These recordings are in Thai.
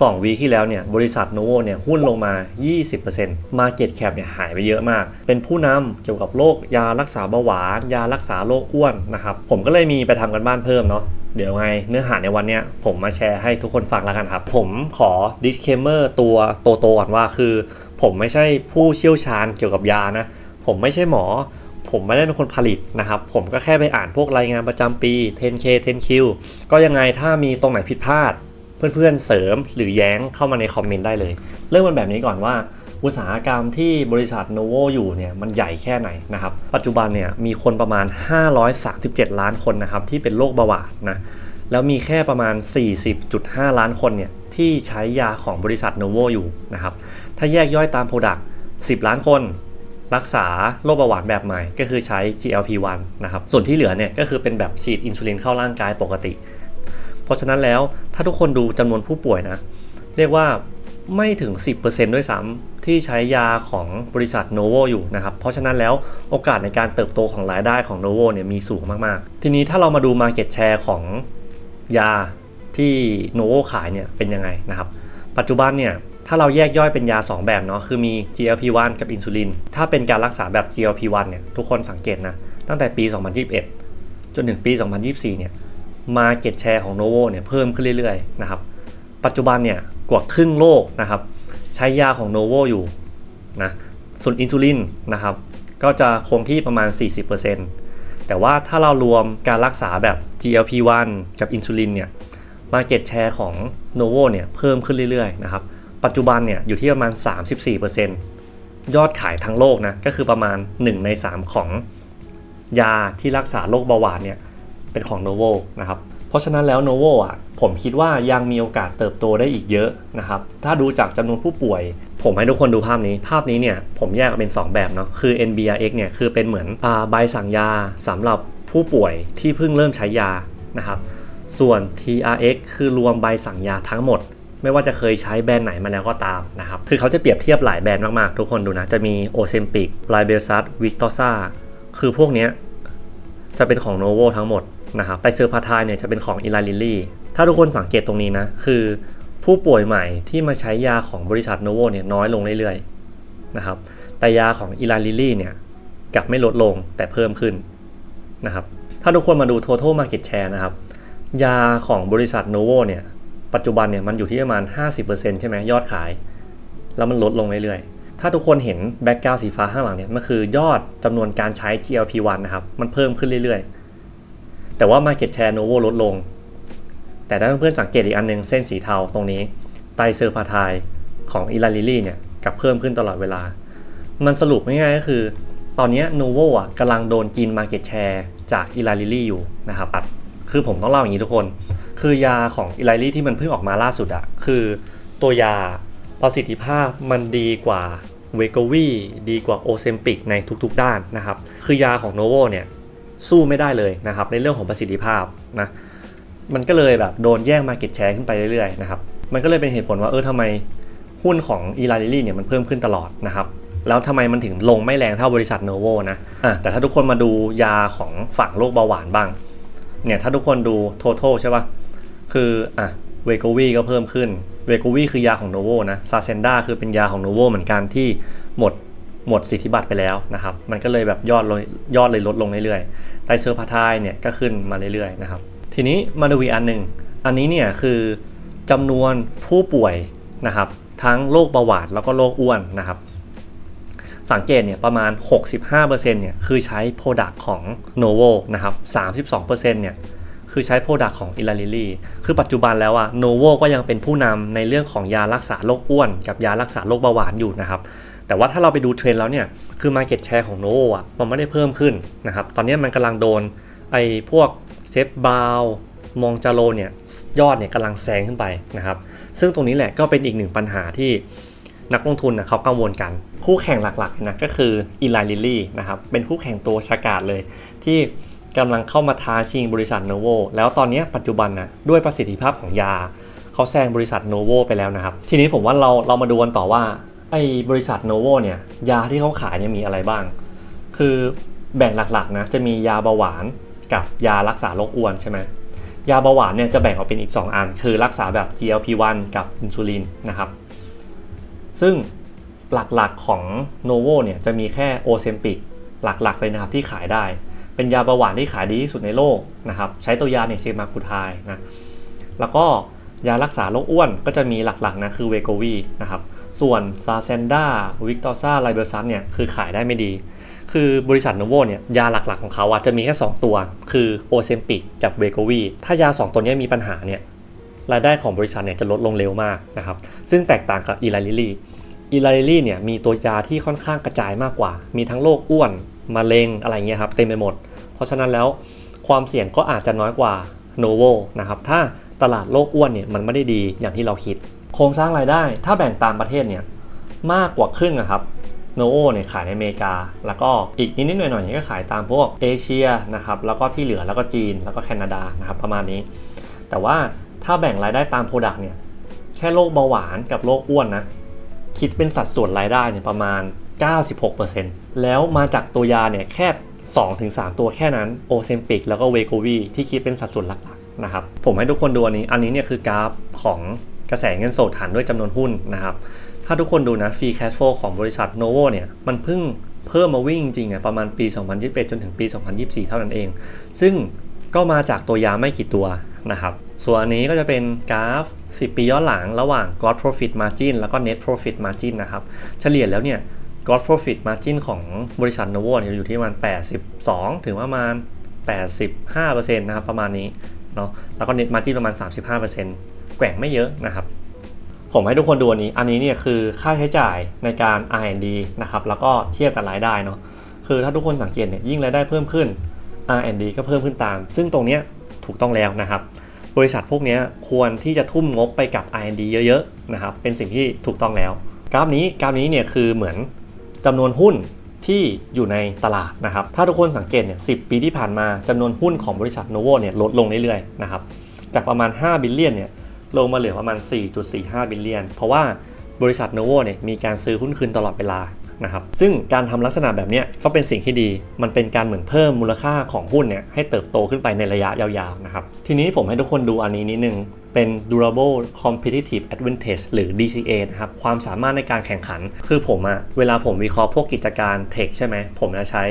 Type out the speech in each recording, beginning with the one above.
2วีที่แล้วเนี่ยบริษัทโนโวเนี่ยหุ้นลงมา 20% Market Cap เนี่ยหายไปเยอะมาก เป็นผู้นำเกี่ยวกับโรคยารักษาเบาหวาน ยารักษาโรคอ้วนนะครับ ผมก็เลยมีไปทำกันบ้านเพิ่มเนาะเดี๋ยวไงเนื้อหาในวันนี้ผมมาแชร์ให้ทุกคนฟังแล้วกันครับ ผมขอ disclaimer ตัวโตๆก่อนว่าคือ ผมไม่ใช่ผู้เชี่ยวชาญเกี่ยวกับยานะ ผมไม่ใช่หมอ ผมไม่ได้เป็นคนผลิตนะครับ ผมก็แค่ไปอ่านพวกรายงานประจำปี 10K 10Q ก็ยังไงถ้ามีตรงไหนผิดพลาด เพื่อนๆเสริมหรือแย้งเข้ามาในคอมเมนต์ได้เลย เริ่มกันแบบนี้ก่อนว่า อุตสาหกรรมที่บริษัทโนโวอยู่เนี่ยมันใหญ่แค่ไหนนะครับ ปัจจุบันเนี่ยมีคนประมาณ 537 ล้านคนนะครับที่เป็นโรคเบาหวานนะแล้วมีแค่ประมาณ 40.5 ล้านคนเนี่ยที่ใช้ยาของบริษัทโนโวอยู่นะครับถ้าแยกย่อยตามโปรดักต์10 ล้านคนรักษาโรคเบาหวานแบบใหม่ก็คือใช้ GLP-1 นะครับ ส่วนที่เหลือเนี่ยก็คือเป็นแบบฉีดอินซูลินเข้าร่างกายปกติ เพราะฉะนั้นแล้วถ้าทุกคนดูจำนวนผู้ป่วยนะ เรียกว่าไม่ถึง 10%ด้วยซ้ำที่ใช้ยาของบริษัท Novo อยู่นะครับ เพราะฉะนั้นแล้วโอกาสในการเติบโตของรายได้ของ Novo เนี่ยมีสูงมากๆ ทีนี้ถ้าเรามาดู Market Share ของยาที่ Novo ขายเนี่ยเป็นยังไงนะครับ ปัจจุบันเนี่ยถ้าเราแยกย่อยเป็นยา 2 แบบเนาะคือมี GLP-1 กับอินซูลิน ถ้าเป็นการรักษาแบบ GLP-1 เนี่ยทุกคนสังเกตนะ ตั้งแต่ปี 2021 จนถึงปี 2024 เนี่ย Market Share ของ Novo เนี่ยเพิ่มขึ้นเรื่อยๆนะครับปัจจุบันเนี่ยกว่าครึ่งโลกนะครับใช้ยาของ Novo อยู่นะส่วนอินซูลินนะครับก็จะคงที่ประมาณ 40%แต่ว่าถ้าเรารวมการรักษาแบบ GLP-1 กับอินซูลินเนี่ย Market Share ของ Novo เนี่ยเพิ่มขึ้นเรื่อยๆนะครับปัจจุบันเนี่ยอยู่ที่ประมาณ 34%ยอดขายทั้งโลกนะก็คือประมาณ 1 ใน 3 ของยาที่รักษาโรคเบาหวานเนี่ย เป็นของ Novo นะครับเพราะฉะนั้นแล้ว Novo อะผมคิดว่ายังมีโอกาสเติบโตได้อีกเยอะนะครับถ้าดูจากจำนวนผู้ป่วย ผมให้ทุกคนดูภาพนี้ ภาพนี้เนี่ยผมแยกเป็น 2 แบบเนาะคือ NBRX เนี่ยคือเป็นเหมือนอใบสั่งยาสำหรับผู้ป่วยที่เพิ่งเริ่มใช้ยานะครับส่วน TRX คือรวมใบสั่งยาทั้งหมด ไม่ว่าจะเคยใช้แบรนด์ไหนมาแล้วก็ตามนะครับคือเขาจะเปรียบเทียบหลายแบรนด์มากๆ ทุกคนดูนะ จะมี o z e m p i c l i b e l s a t Victoza คือพวกนี้จะเป็นของ Novo ทั้งหมด นะครับไตเซอร์พาทายเนี่ยจะเป็นของ e l a l i l y ถ้าทุกคนสังเกตตรงนี้นะ คือผู้ป่วยใหม่ที่มาใช้ยาของบริษัท Novo เนี่ยน้อยลงเรื่อยๆนะครับแต่ยาของ e l a l i l y เนี่ยกลับไม่ลดลงแต่เพิ่มขึ้นนะครับถ้าทุกคนมาดู total market share นะครับยาของบริษัท Novo เนี่ยปัจจุบันเนี่ยมันอยู่ที่ประมาณ 50%ใช่ไหมยอดขาย แล้วมันลดลงเรื่อยๆ ถ้าทุกคนเห็นแบ็กกราวสีฟ้าข้างหลังเนี่ยมันคือยอดจำนวนการใช้ GLP-1 นะครับ มันเพิ่มขึ้นเรื่อยๆ แต่ว่า Market Share Novo ลดลง แต่ถ้าเพื่อนๆสังเกตอีกอันนึง เส้นสีเทาตรงนี้ ไตเซอร์พาทายของอิลาลิลี่เนี่ยกับเพิ่มขึ้นตลอดเวลา มันสรุปง่ายๆก็คือ ตอนนี้ Novo อะกำลังโดนกิน Market Share จากอิลาลิลี่อยู่นะครับคือผมต้องเล่าอย่างนี้ทุกคน คือยาของอิไลลี่ที่มันเพิ่งออกมาล่าสุดอะคือตัวยาประสิทธิภาพมันดีกว่าเวกวีดีกว่าโอเซมปิกในทุกๆด้านนะครับ คือยาของโนโวเนี่ย สู้ไม่ได้เลยนะครับในเรื่องของประสิทธิภาพนะมันก็เลยแบบโดนแย่งมาเก็ตแชร์ขึ้นไปเรื่อยๆนะครับมันก็เลยเป็นเหตุผลว่าเออทำไมหุ้นของอีไลลี่เนี่ยมันเพิ่มขึ้นตลอดนะครับแล้วทำไมมันถึงลงไม่แรงเท่าบริษัทโนโวนะอะแต่ถ้าทุกคนมาดูยาของฝั่งโรคเบาหวานบ้างเนี่ยถ้าทุกคนดู total ใช่ปะ่ะคืออะเวโกวีก็เพิ่มขึ้นเวโกวีคือยาของโนโวนะซาเซนดาคือเป็นยาของโนโวเหมือนกันที่หมด หมดสิทธิบัตรไปแล้วนะครับ มันก็เลยแบบยอดลยอดเลยลดลงเรื่อยๆไตเซอร์พาทายเนี่ยก็ขึ้นมาเรื่อยๆนะครับ ทีนี้มาดูอีกอันหนึ่ง อันนี้เนี่ยคือจำนวนผู้ป่วยนะครับ ทั้งโรคเบาหวานแล้วก็โรคอ้วนนะครับ สังเกตเนี่ยประมาณ 65%เนี่ยคือใช้โปรดักต์ของ Novo นะครับ 32%เนี่ยคือใช้โปรดักต์ของ e l a l i l y คือปัจจุบันแล้วอะ Novo ก็ยังเป็นผู้นำในเรื่องของยารักษาโรคอ้วน กับยารักษาโรคเบาหวานอยู่นะครับ แต่ว่าถ้าเราไปดูเทรนแล้วเนี่ย คือ Market Share ของ Novo อะมันไม่ได้เพิ่มขึ้นนะครับ ตอนนี้มันกำลังโดนไอ้พวกเซฟบาวมองจาโลเนี่ยยอดเนี่ยกำลังแซงขึ้นไปนะครับ ซึ่งตรงนี้แหละก็เป็นอีกหนึ่งปัญหาที่นักลงทุนนะเขากังวลกัน คู่แข่งหลักๆนะก็คืออีไลลิลี่นะครับเป็นคู่แข่งตัวชากาดเลย ที่กำลังเข้ามาท้าชิงบริษัทโนโวแล้วตอนนี้ปัจจุบันนะด้วยประสิทธิภาพของยาเขาแซงบริษัทโนโวไปแล้วนะครับ ทีนี้ผมว่าเราเรามาดูกันต่อว่า ไอ้บริษัทโนโวเนี่ยยาที่เขาขายเนี่ยมีอะไรบ้าง คือแบ่งหลักๆนะจะมียาเบาหวานกับยารักษาโรคอ้วนใช่ไหมยาเบาหวานเนี่ยจะแบ่งออกเป็นอีก 2 อัน คือรักษาแบบ GLP-1 กับอินซูลินนะครับซึ่งหลักๆของ Novo เนี่ยจะมีแค่โอเซมปิกหลักๆเลยนะครับที่ขายได้ เป็นยาเบาหวานที่ขายดีที่สุดในโลกนะครับใช้ตัวยาเนี่ยเซมาคูทายนะแล้วก็ ยารักษาโรคอ้วนก็จะมีหลักๆนะคือเวโกวีนะครับ ส่วนซาเซนดาวิกตอซ่าไลเบอร์ซัสเนี่ยคือขายได้ไม่ดี คือบริษัทโนโวเนี่ยยาหลักๆของเขาอะจะมีแค่ 2 ตัว คือโอเซมปิกกับเวโกวีถ้ายา 2 ตัวนี้มีปัญหาเนี่ยรายได้ของบริษัทเนี่ยจะลดลงเร็วมากนะครับ ซึ่งแตกต่างกับอีไลลิลี่อีไลลิลี่เนี่ยมีตัวยาที่ค่อนข้างกระจายมากกว่า มีทั้งโรคอ้วนมะเร็งอะไรเงี้ยครับเต็มไปหมด เพราะฉะนั้นแล้วความเสี่ยงก็อาจจะน้อยกว่าโนโวนะครับถ้า ตลาดโลกอ้วนเนี่ยมันไม่ได้ดีอย่างที่เราคิด โครงสร้างรายได้ถ้าแบ่งตามประเทศเนี่ยมากกว่าครึ่งอะครับโนโอเนี่ยขายในอเมริกา แล้วก็อีกนิดๆหน่อยๆเนี่ยก็ขายตามพวกเอเชียนะครับแล้วก็ที่เหลือแล้วก็จีนแล้วก็แคนาดานะครับประมาณนี้ แต่ว่าถ้าแบ่งรายได้ตามโปรดักต์เนี่ยแค่โรคเบาหวานกับโรคอ้วนนะคิดเป็นสัดส่วนรายได้เนี่ยประมาณ 96%แล้วมาจากตัวยาเนี่ยแค่ 2-3 ตัวแค่นั้นโอเซมปิกแล้วก็เวโกวีที่คิดเป็นสัดส่วนหลัก นะครับ ผมให้ทุกคนดูอันนี้ อันนี้เนี่ยคือกราฟของกระแสเงินสดฐานด้วยจำนวนหุ้นนะครับ ถ้าทุกคนดูนะฟรีแคชโฟของบริษัทโนโวเนี่ยมันเพิ่งเพิ่มมาวิ่งจริงๆอะประมาณปี 2021 จนถึงปี 2024 เท่านั้นเอง ซึ่งก็มาจากตัวยาไม่กี่ตัวนะครับ ส่วนอันนี้ก็จะเป็นกราฟ 10 ปีย้อนหลังระหว่าง gross profit margin แล้วก็ net profit margin นะครับ เฉลี่ยแล้วเนี่ย gross profit margin ของบริษัท Novo เนี่ยอยู่ที่ประมาณ 82 ถึงประมาณ 85%นะครับประมาณนี้ เนาะแล้วก็ net margin ประมาณ 35%แกว่งไม่เยอะนะครับ ผมให้ทุกคนดูอันนี้ อันนี้เนี่ยคือค่าใช้จ่ายในการ R&D นะครับ แล้วก็เทียบกับรายได้เนาะ คือถ้าทุกคนสังเกตเนี่ยยิ่งรายได้เพิ่มขึ้น R&D ก็เพิ่มขึ้นตาม ซึ่งตรงเนี้ยถูกต้องแล้วนะครับ บริษัทพวกนี้ควรที่จะทุ่มงบไปกับ R&D เยอะๆนะครับ เป็นสิ่งที่ถูกต้องแล้ว กราฟนี้กราฟนี้เนี่ยคือเหมือนจำนวนหุ้น ที่อยู่ในตลาดนะครับ ถ้าทุกคนสังเกตเนี่ยสิปีที่ผ่านมาจำนวนหุ้นของบริษัทโนโวเนี่ยลดลงเรื่อยๆนะครับ จากประมาณ 5 บิลเลียนเนี่ยลงมาเหลือประมาณ 4.45 บิลเลียน เพราะว่าบริษัทโนโวเนี่ยมีการซื้อหุ้นคืนตลอดเวลา นะครับซึ่งการทำลักษณะแบบนี้ก็เป็นสิ่งที่ดี มันเป็นการเหมือนเพิ่มมูลค่าของหุ้นเนี่ยให้เติบโตขึ้นไปในระยะยาวๆนะครับทีนี้ผมให้ทุกคนดูอันนี้นิดนึงเป็น durable competitive advantage หรือ DCA นะครับ ความสามารถในการแข่งขัน คือผมอะเวลาผมวิเคราะห์พวกกิจการเทคใช่ไหม ผมจะใช้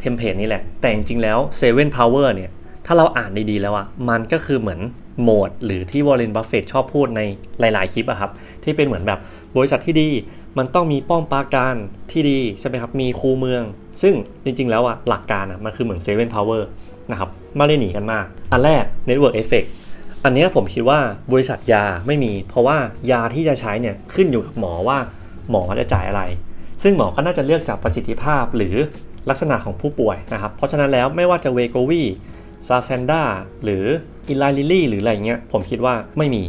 เทมเพลตนี่แหละ แต่จริงๆแล้ว Seven Power เนี่ย ถ้าเราอ่านดีๆแล้วอะมันก็คือเหมือน โหมดหรือที่วอร์เรนบัฟเฟตชอบพูดในหลาย ๆ คลิปอะครับ ที่เป็นเหมือนแบบบริษัทที่ดี มันต้องมีป้อมปราการที่ดี ใช่ไหมครับ มีคูเมือง ซึ่งจริง ๆ แล้วอะหลักการอะมันคือเหมือน Seven Power นะครับไม่ได้หนีกันมาก อันแรก Network Effect อันนี้ผมคิดว่าบริษัทยาไม่มี เพราะว่ายาที่จะใช้เนี่ยขึ้นอยู่กับหมอว่าหมอจะจ่ายอะไร ซึ่งหมอก็น่าจะเลือกจากประสิทธิภาพหรือลักษณะของผู้ป่วยนะครับ เพราะฉะนั้นแล้วไม่ว่าจะเวโกวี ซาเซนดาหรืออิไลลิลี่หรืออะไรเงี้ยผมคิดว่าไม่มี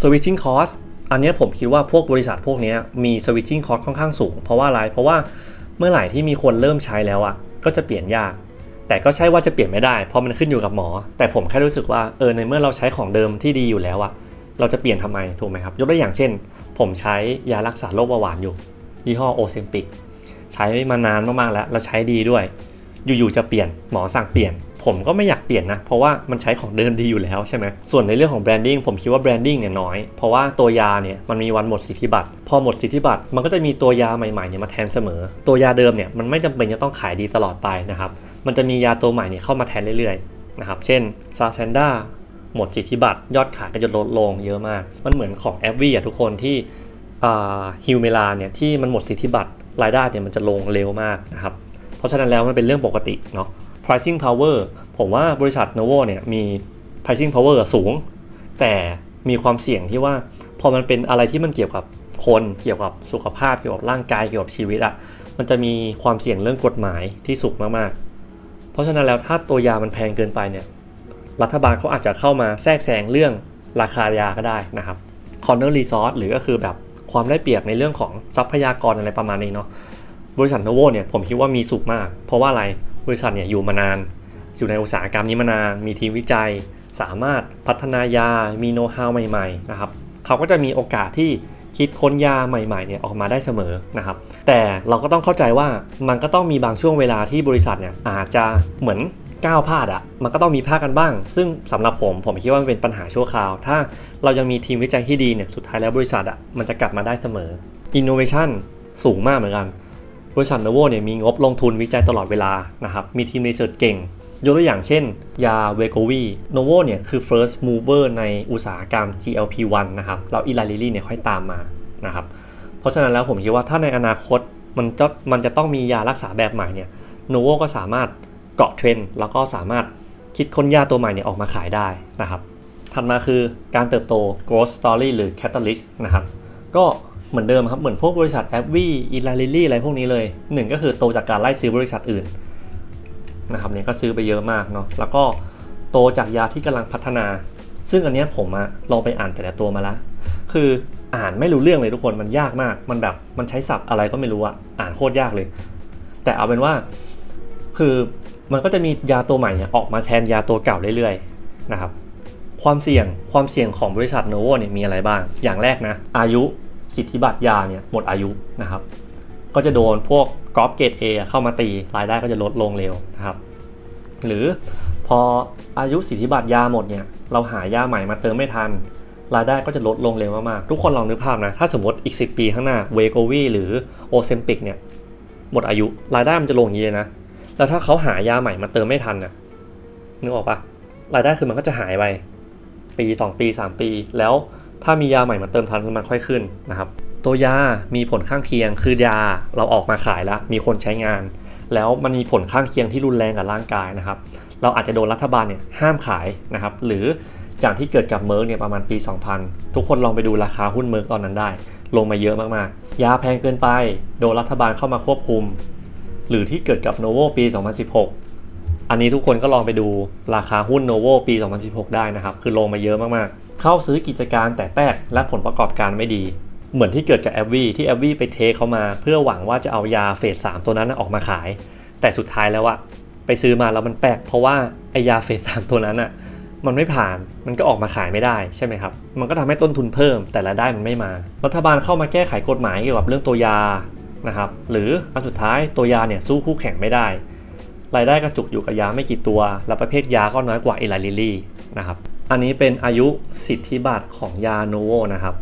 switching cost อันนี้ผมคิดว่าพวกบริษัทพวกนี้มี switching cost ค่อนข้างสูง เพราะว่าอะไร เพราะว่าเมื่อไหร่ที่มีคนเริ่มใช้แล้วอะก็จะเปลี่ยนยาก แต่ก็ใช่ว่าจะเปลี่ยนไม่ได้ เพราะมันขึ้นอยู่กับหมอ แต่ผมแค่รู้สึกว่าเออในเมื่อเราใช้ของเดิมที่ดีอยู่แล้วอะเราจะเปลี่ยนทำไมถูกไหมครับ ยกตัวอย่างเช่น ผมใช้ยารักษาโรคเบาหวานอยู่ ยี่ห้อโอเซมปิกใช้มานานมากๆแล้วแล้วใช้ดีด้วย อยู่ๆจะเปลี่ยนหมอสั่งเปลี่ยน ผมก็ไม่อยาก ปลี่ยนนะ เพราะว่ามันใช้ของเดิมดีอยู่แล้วใช่ไหมส่วนในเรื่องของแบรนดิ้งผมคิดว่าแบรนดิ้งเนี่ยน้อย เพราะว่าตัวยาเนี่ยมันมีวันหมดสิทธิบัตรพอหมดสิทธิบัตรมันก็จะมีตัวยาใหม่ๆเนี่ยมาแทนเสมอ ตัวยาเดิมเนี่ยมันไม่จำเป็นจะต้องขายดีตลอดไปนะครับมันจะมียาตัวใหม่เนี่ยเข้ามาแทนเรื่อยๆนะครับเช่นซาเซนดาหมดสิทธิบัตรยอดขายก็จะลดลงเยอะมาก มันเหมือนของแอปวีอะทุกคนที่ฮิวเมลาเนี่ยที่มันหมดสิทธิบัตรรายได้เนี่ยมันจะลงเร็วมากนะครับเพราะฉะนั้นแล้วมันเป็นเรื่องปกติเนาะ pricing power ผมว่าบริษัท Novo เนี่ยมี pricing power สูง แต่มีความเสี่ยงที่ว่าพอมันเป็นอะไรที่มันเกี่ยวกับคนเกี่ยวกับสุขภาพเกี่ยวกับร่างกายเกี่ยวกับชีวิตอะ่ะมันจะมีความเสี่ยงเรื่องกฎหมายที่สูงมากๆ เพราะฉะนั้นแล้วถ้าตัวยามันแพงเกินไปเนี่ยรัฐบาลเขาอาจจะเข้ามาแทรกแซงเรื่องราคายาก็ได้นะครับ corner resource หรือก็คือแบบความได้เปรียบในเรื่องของทรัพยากรอะไรประมาณนี้เนาะบริษัทโนโวเนี่ยผมคิดว่ามีสูงมาก เพราะว่าอะไรบริษัทเนี่ยอยู่มานาน อยู่ในอุตสาหกรรมนี้มานาน มีทีมวิจัย สามารถพัฒนายา มีโน้ตฮาวใหม่ๆนะครับเขาก็จะมีโอกาสที่คิดค้นยาใหม่ๆเนี่ยออกมาได้เสมอนะครับ แต่เราก็ต้องเข้าใจว่ามันก็ต้องมีบางช่วงเวลาที่บริษัทเนี่ยอาจจะเหมือนก้าวพลาดอะ่ะ มันก็ต้องมีพลาดกันบ้าง ซึ่งสำหรับผม ผมคิดว่ามันเป็นปัญหาชั่วคราว ถ้าเรายังมีทีมวิจัยที่ดีเนี่ย สุดท้ายแล้วบริษัทอะ่ะ มันจะกลับมาได้เสมอ Innovation สูงมากเหมือนกัน บริษัทโนโวเนี่ยมีงบลงทุนวิจัยตลอดเวลา นะครับ มีทีมรีเสิร์ชเก่ง ยกตัวอย่างเช่น ยาเวโกวีโนโวเนี่ยคือ first mover ในอุตสาหกรรม GLP-1 นะครับแล้วอีลาลิลี่เนี่ยค่อยตามมานะครับเพราะฉะนั้นแล้วผมคิดว่าถ้าในอนาคตมันจะมันจะต้องมียารักษาแบบใหม่เนี่ยโนโวก็สามารถเกาะเทรนด์แล้วก็สามารถคิดค้นยาตัวใหม่เนี่ยออกมาขายได้นะครับถัดมาคือการเติบโต growth story หรือ catalyst นะครับก็เหมือนเดิมครับ เหมือนพวกบริษัทแอปวีอีลาลิลี่อะไรพวกนี้เลยหนึ่งก็คือโตจากการไล่ซื้อบริษัทอื่น นะครับเนี่ยก็ซื้อไปเยอะมากเนาะแล้วก็โตจากยาที่กำลังพัฒนา ซึ่งอันนี้ผมอะลองไปอ่านแต่ละตัวมาล้วคืออ่านไม่รู้เรื่องเลยทุกคนมันยากมาก มันแบบมันใช้ศัพท์อะไรก็ไม่รู้อะอ่านโคตรยากเลย แต่เอาเป็นว่าคือมันก็จะมียาตัวใหม่เนี่ยออกมาแทนยาตัวเก่าเรื่อยๆนะครับความเสี่ยงความเสี่ยงของบริษัทโนโวเนี่ยมีอะไรบ้าง อย่างแรกนะอายุสิทธิบัตรยาเนี่ยหมดอายุนะครับ ก็จะโดนพวกกอล์ฟเกรด A เข้ามาตีรายได้ก็จะลดลงเร็วนะครับ หรือพออายุสิทธิบัตรยาหมดเนี่ยเราหายาใหม่มาเติมไม่ทัน รายได้ก็จะลดลงเร็วมากๆทุกคนลองนึกภาพนะ ถ้าสมมติอีก 10 ปีข้างหน้าเวโกวีหรือโอเซมปิกเนี่ยหมดอายุรายได้มันจะลงอย่างนี้เลยนะ แล้วถ้าเขาหายาใหม่มาเติมไม่ทันน่ะนึกออกปะรายได้คือมันก็จะหายไปปี 2 ปี 3 ปี แล้วถ้ามียาใหม่มาเติมทันมันค่อยขึ้นนะครับ ตัวยามีผลข้างเคียง คือยาเราออกมาขายแล้ว มีคนใช้งาน แล้วมันมีผลข้างเคียงที่รุนแรงกับร่างกายนะครับ เราอาจจะโดนรัฐบาลเนี่ยห้ามขายนะครับ หรืออย่างที่เกิดกับเมอร์กเนี่ยประมาณปี 2000 ทุกคนลองไปดูราคาหุ้นเมอร์กตอนนั้นได้ ลงมาเยอะมากๆ ยาแพงเกินไป โดนรัฐบาลเข้ามาควบคุม หรือที่เกิดกับโนโวปี 2016 อันนี้ทุกคนก็ลองไปดูราคาหุ้นโนโวปี 2016 ได้นะครับ คือลงมาเยอะมากๆ เข้าซื้อกิจการแต่แป๊กและผลประกอบการไม่ดี เหมือนที่เกิดกับแอปวีที่แอปวีไปเทคเขามา เพื่อหวังว่าจะเอายาเฟส3ตัวนั้นออกมาขาย แต่สุดท้ายแล้วอะไปซื้อมาแล้วมันแปลกเพราะว่าไอยาเฟส3ตัวนั้นอะมันไม่ผ่านมันก็ออกมาขายไม่ได้ใช่ไหมครับ มันก็ทำให้ต้นทุนเพิ่ม แต่รายได้มันไม่มา รัฐบาลเข้ามาแก้ไขกฎหมายเกี่ยวกับเรื่องตัวยานะครับ หรืออันสุดท้ายตัวยาเนี่ยสู้คู่แข่งไม่ได้ รายได้กระจุกอยู่กับยาไม่กี่ตัว และประเภทยาก็น้อยกว่าเอลาลิลี่นะครับ อันนี้เป็นอายุสิทธิบัตรของยาโนโวนะครับ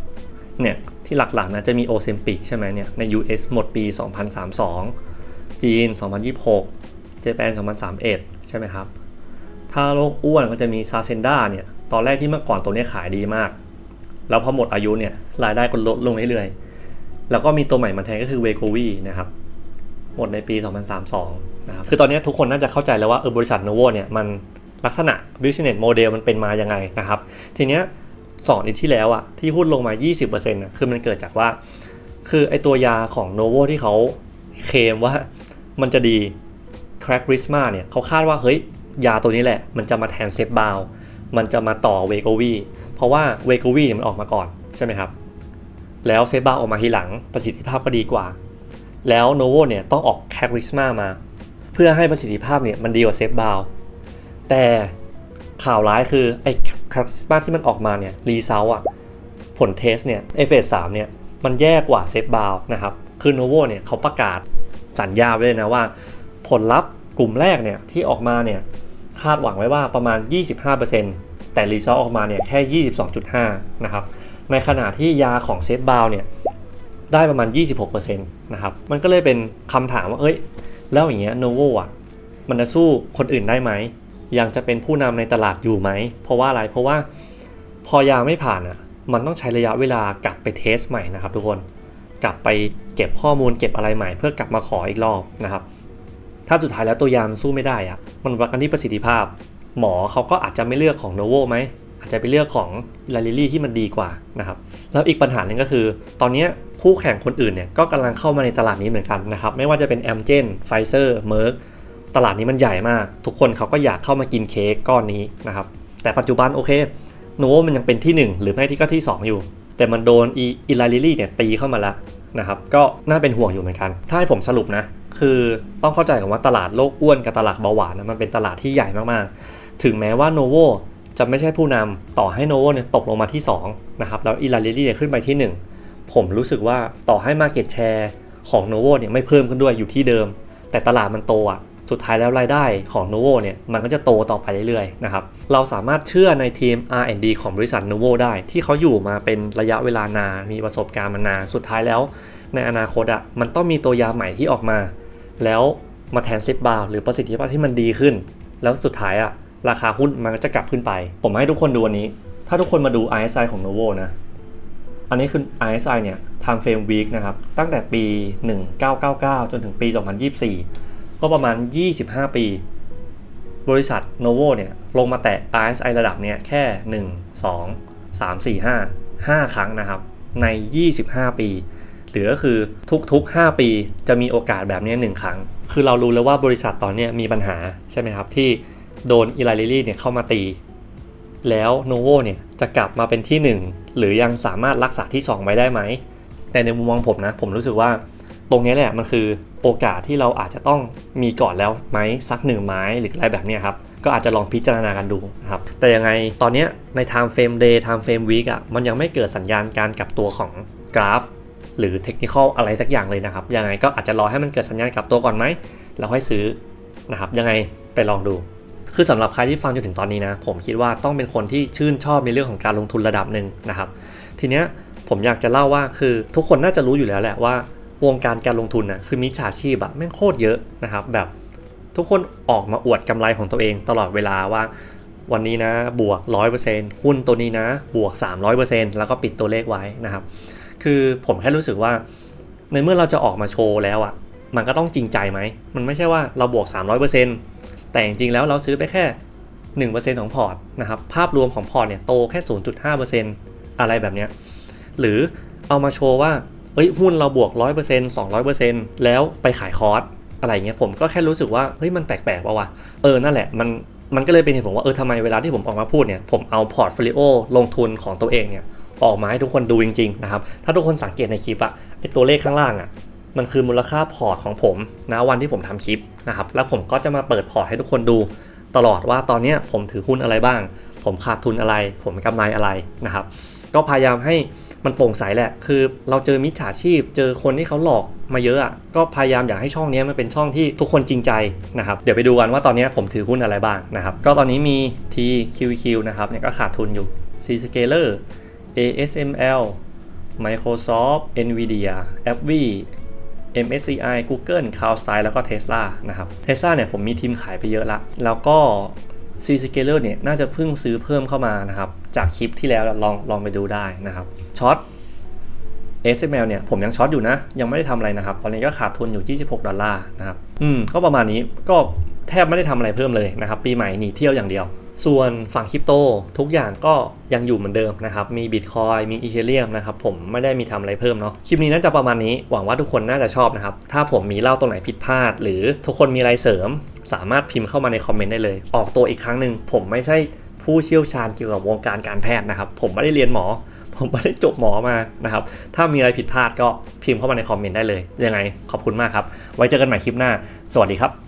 เนี่ย ที่หลักๆนะจะมีโอเซมปิกใช่ไหมเนี่ยใน US หมดปี 2032 จีน 2026 เจแปน 2031 ใช่ไหมครับ ถ้าโรคอ้วนก็จะมีซาเซนดาเนี่ยตอนแรกที่เมื่อก่อนตัวนี้ขายดีมาก แล้วพอหมดอายุเนี่ยรายได้ก็ลดลงเรื่อยๆ แล้วก็มีตัวใหม่มาแทนก็คือเวโกวีนะครับหมดในปี 2032 นะครับ คือตอนนี้ทุกคนน่าจะเข้าใจแล้วว่าเออบริษัทโนโวเนี่ยมันลักษณะ business model มันเป็นมายังไงนะครับ ทีเนี้ย สองอีกที่แล้วอะที่หุ้นลงมา 20%นะคือมันเกิดจากว่า คือไอตัวยาของโนโวที่เขาเคลมว่ามันจะดี c r a c k r i s m a เนี่ยเขาคาดว่าเฮ้ยยาตัวนี้แหละ มันจะมาแทนเซฟบาวมันจะมาต่อเวโกวีเพราะว่าเวโกวีเนี่ยมันออกมาก่อนใช่ไหมครับแล้วเซฟบาวออกมาทีหลังประสิทธิภาพก็ดีกว่า แล้วโนโวเนี่ยต้องออกแคคริสมามา เพื่อให้ประสิทธิภาพเนี่ยมันดีกว่าเซฟบาวแต่ข่าวร้ายคือไอ้แค คริสมาที่มันออกมาเนี่ยรีเซลอะผลเทสเนี่ยเอฟเอสามเนี่ยมันแย่กว่าเซฟบาวนะครับ คือโนโวเนี่ยเขาประกาศสัญญาไว้เลยนะว่า ผลลัพธ์กลุ่มแรกเนี่ยที่ออกมาเนี่ยคาดหวังไว้ว่าประมาณ 25%แต่รีซอออกมาเนี่ยแค่ 22.5 นะครับ ในขณะที่ยาของเซฟบาวเนี่ยได้ประมาณ 26%นะครับ มันก็เลยเป็นคำถามว่า เอ้ย แล้วอย่างเงี้ยโนโวอะ มันจะสู้คนอื่นได้ไหม ยังจะเป็นผู้นำในตลาดอยู่ไหม เพราะว่าอะไร เพราะว่าพอยาไม่ผ่านอะ มันต้องใช้ระยะเวลากลับไปเทสใหม่นะครับทุกคน กลับไปเก็บข้อมูลเก็บอะไรใหม่ เพื่อกลับมาขออีกรอบนะครับ ถ้าสุดท้ายแล้วตัวยามสู้ไม่ได้อะ มันวัดกันที่ประสิทธิภาพ หมอเขาก็อาจจะไม่เลือกของโนโวไหม อาจจะไปเลือกของลาลิลี่ที่มันดีกว่านะครับ แล้วอีกปัญหาหนึ่งก็คือ ตอนนี้คู่แข่งคนอื่นเนี่ยก็กำลังเข้ามาในตลาดนี้เหมือนกันนะครับ ไม่ว่าจะเป็นแอมเจนไฟเซอร์เมอร์ ตลาดนี้มันใหญ่มาก ทุกคนเขาก็อยากเข้ามากินเค้กก้อนนี้นะครับ แต่ปัจจุบันโอเคโนโวมันยังเป็นที่ 1 หรือไม่ที่ก็ที่ 2 อยู่ แต่มันโดนอีลาลิลี่เนี่ยตีเข้ามาแล้วนะครับก็น่าเป็นห่วงอยู่เหมือนกัน ถ้าให้ผมสรุปนะ คือต้องเข้าใจกันว่าตลาดโลกอ้วนกับตลาดเบาหวานนะมันเป็นตลาดที่ใหญ่มากๆ ถึงแม้ว่าโนโวจะไม่ใช่ผู้นำต่อให้โนโวเนี่ยตกลงมาที่2นะครับแล้วอีลาลิลี่เนี่ยขึ้นไปที่ 1 ผมรู้สึกว่าต่อให้ Market Share ของโนโวเนี่ยไม่เพิ่มขึ้นด้วยอยู่ที่เดิม แต่ตลาดมันโตอะ สุดท้ายแล้วรายได้ของ n o v o เนี่ยมันก็จะโตต่อไปเรื่อยๆนะครับเราสามารถเชื่อในทีม R&D ของบริษัท n o v o ได้ ที่เขาอยู่มาเป็นระยะเวลานานมีประสบการณ์มานานสุดท้ายแล้ว ในอนาคตอะ่ะมันต้องมีตัวยาใหม่ที่ออกมา แล้วมาแทนซิปบาร์หรือประสิทธิภาพที่มันดีขึ้น แล้วสุดท้ายอะ่ะราคาหุ้นมันก็จะกลับขึ้นไป ผมให้ทุกคนดูอันนี้ ถ้าทุกคนมาดู RSI ของ Novo นะอันนี้คือ RSI เนี่ย time frame week นะครับ ตั้งแต่ปี 1999 จนถึงปี 2024 ก็ประมาณ 25 ปี บริษัท Novo เนี่ยลงมาแตะ RSI ระดับเนี้ยแค่ 1 2 3 4 5 5 ครั้งนะครับ ใน 25 ปีหรือก็คือทุกๆ 5 ปีจะมีโอกาสแบบนี้หนึ่งครั้ง คือเรารู้แล้วว่าบริษัทตอนนี้มีปัญหาใช่ไหมครับ ที่โดนอีไลลิลี่เนี่ยเข้ามาตี แล้วโนโวเนี่ยจะกลับมาเป็นที่ 1 หรือยังสามารถรักษาที่ 2 ไว้ได้ไหม แต่ในมุมมองผมนะ ผมรู้สึกว่าตรงนี้แหละมันคือ โอกาสที่เราอาจจะต้องมีก่อนแล้วไหมสักหนึ่งไม้หรืออะไรแบบนี้ครับก็อาจจะลองพิจารณากันดูนะครับ แต่ยังไงตอนนี้ใน time frame day time frame week อะมันยังไม่เกิดสัญญาณการกลับตัวของกราฟ หรือเทคนิคอะไรสักอย่างเลยนะครับ ยังไงก็อาจจะรอให้มันเกิดสัญญาณกลับตัวก่อนไหมแล้วค่อยซื้อนะครับยังไงไปลองดู คือสำหรับใครที่ฟังจนถึงตอนนี้นะ ผมคิดว่าต้องเป็นคนที่ชื่นชอบในเรื่องของการลงทุนระดับหนึ่งนะครับ ทีเนี้ยผมอยากจะเล่าว่าคือทุกคนน่าจะรู้อยู่แล้วแหละว่า วงการการลงทุนนะคือมิจฉาชีพอะแม่งโคตรเยอะนะครับ แบบทุกคนออกมาอวดกำไรของตัวเองตลอดเวลาว่า วันนี้นะบวก 100%หุ้นตัวนี้นะ บวก 300%แล้วก็ปิดตัวเลขไว้นะครับ คือผมแค่รู้สึกว่า ในเมื่อเราจะออกมาโชว์แล้วอะมันก็ต้องจริงใจไหม มันไม่ใช่ว่าเราบวก 300%แต่จริงๆแล้วเราซื้อไปแค่ 1%ของพอร์ตนะครับภาพรวมของพอร์ตเนี่ยโตแค่ 0.5%อะไรแบบเนี้ยหรือเอามาโชว์ว่า เอ้ยหุ้นเราบวก 100% 200%แล้วไปขายคอร์สอะไรเงี้ยผมก็แค่รู้สึกว่าเฮ้ยมันแปลกๆว่าวะเออนั่นแหละมันมันก็เลยเป็นเหตุผลว่าเออทำไมเวลาที่ผมออกมาพูดเนี่ยผมเอาพอร์ตโฟลิโอลงทุนของตัวเองเนี่ยออกมาให้ทุกคนดูจริงๆนะครับถ้าทุกคนสังเกตในคลิปอะไอตัวเลขข้างล่างอะมันคือมูลค่าพอร์ตของผมนะวันที่ผมทำคลิปนะครับแล้วผมก็จะมาเปิดพอร์ตให้ทุกคนดูตลอดว่าตอนเนี้ยผมถือหุ้นอะไรบ้าง ผมขาดทุนอะไร ผมกำไรอะไรนะครับก็พยายามให้ มันโปร่งใสแหละ คือเราเจอมิจฉาชีพ เจอคนที่เขาหลอกมาเยอะอะ ก็พยายามอยากให้ช่องนี้มันเป็นช่องที่ทุกคนจริงใจนะครับ เดี๋ยวไปดูกันว่าตอนนี้ผมถือหุ้นอะไรบ้างนะครับ ก็ตอนนี้มี TQQ นะครับเนี่ยก็ขาดทุนอยู่ C Scaler ASML Microsoft Nvidia AppV MSCI Google CrowdStrike แล้วก็ Tesla นะครับ Tesla เนี่ยผมมีทีมขายไปเยอะละ แล้วก็ C Scaler เนี่ยน่าจะเพิ่งซื้อเพิ่มเข้ามานะครับจากคลิปที่แล้วลองลองไปดูได้นะครับช็อต SML เนี่ยผมยังช็อตอยู่นะ ยังไม่ได้ทำอะไรนะครับ ตอนนี้ก็ขาดทุนอยู่ 26 ดอลลาร์นะครับอืมก็ประมาณนี้ก็แทบไม่ได้ทำอะไรเพิ่มเลยนะครับ ปีใหม่หนีเที่ยวอย่างเดียว ส่วนฝั่งคริปโตทุกอย่างก็ยังอยู่เหมือนเดิมนะครับ มีบิตคอยมีอีเทเรียมนะครับ ผมไม่ได้มีทำอะไรเพิ่มเนาะคลิปนี้น่าจะประมาณนี้หวังว่าทุกคนน่าจะชอบนะครับ ถ้าผมมีเล่าตรงไหนผิดพลาด หรือทุกคนมีอะไรเสริม สามารถพิมพ์เข้ามาในคอมเมนต์ได้เลย ออกตัวอีกครั้งหนึ่งผมไม่ใช่ ผู้เชี่ยวชาญเกี่ยวกับวงการการแพทย์นะครับ ผมไม่ได้เรียนหมอ ผมไม่ได้จบหมอมานะครับ ถ้ามีอะไรผิดพลาดก็พิมพ์เข้ามาในคอมเมนต์ได้เลย ยังไงขอบคุณมากครับ ไว้เจอกันใหม่คลิปหน้า สวัสดีครับ